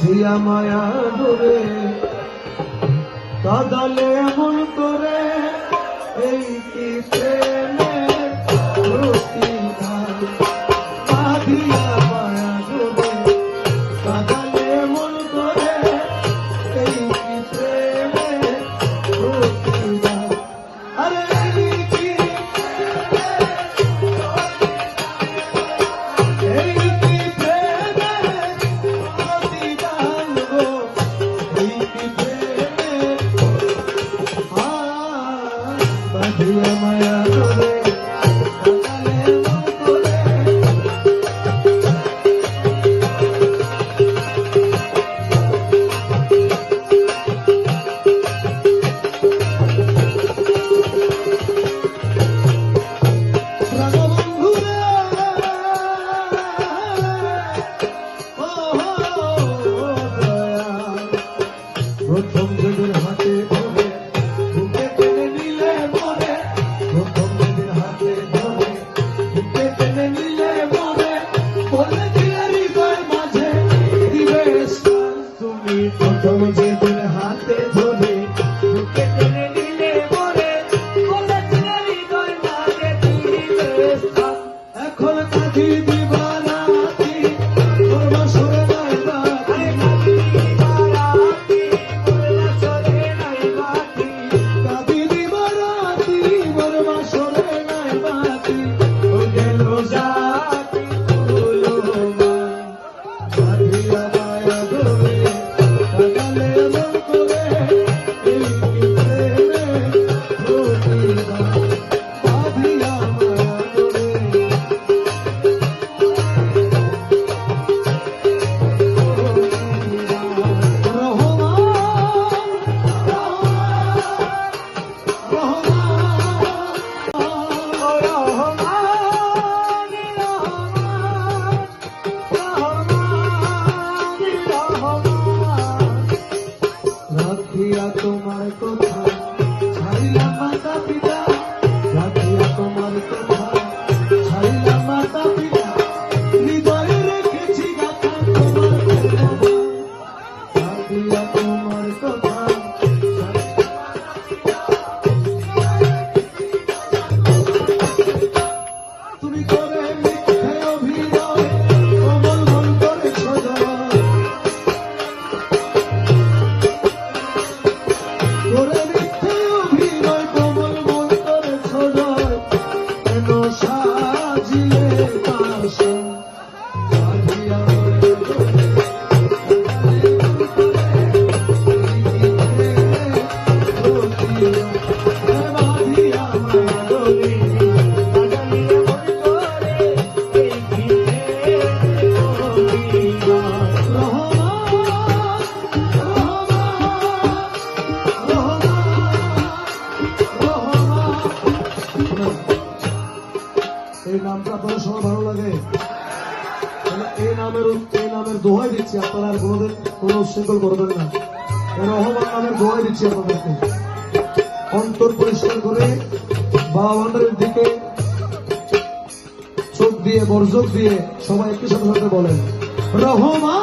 কাঁদিয়া মায়া ধরে কাদালে এমন তো সংগঠন হাতে এই নামটা সবার ভালো লাগে। নামের দোহাই দিচ্ছি আপনারা আর কোনোদিন কোনো উচ্ছৃঙ্খল করবেন না। রহমান নামের দোহাই দিচ্ছি আপনাদেরকে। অন্তর পরিষ্কার করে বাবা দিকে চোখ দিয়ে বর্জক দিয়ে সবাই একই সাথে সাথে বলেন রহমান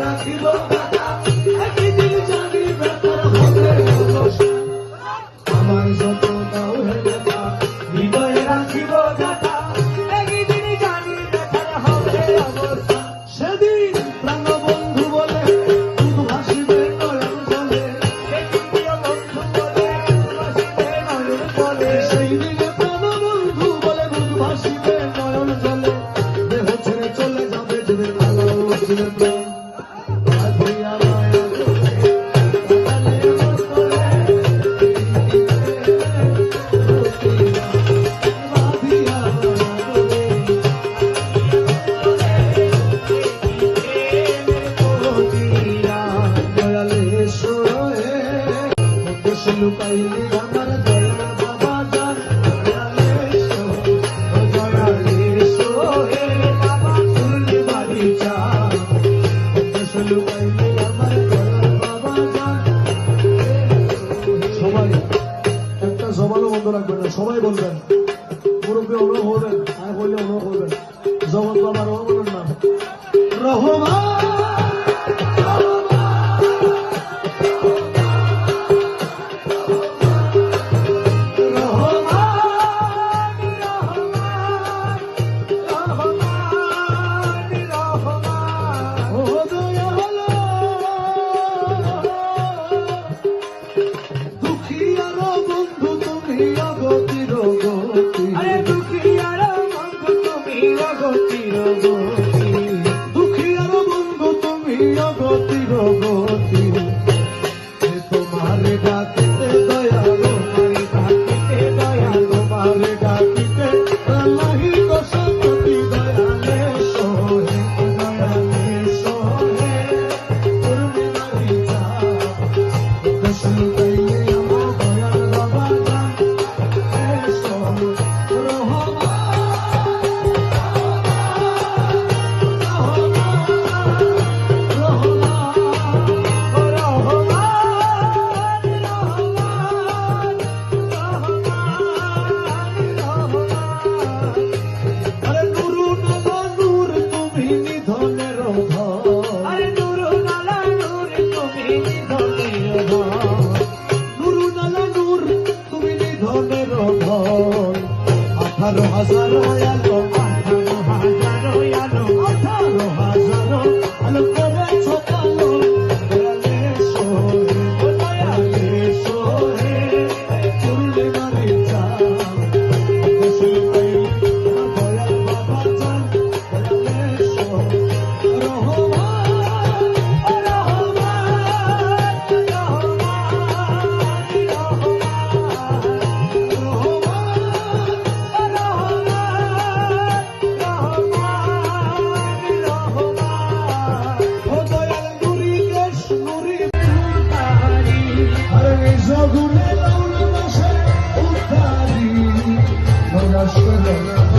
রাখিব chorou নৈরাশ করো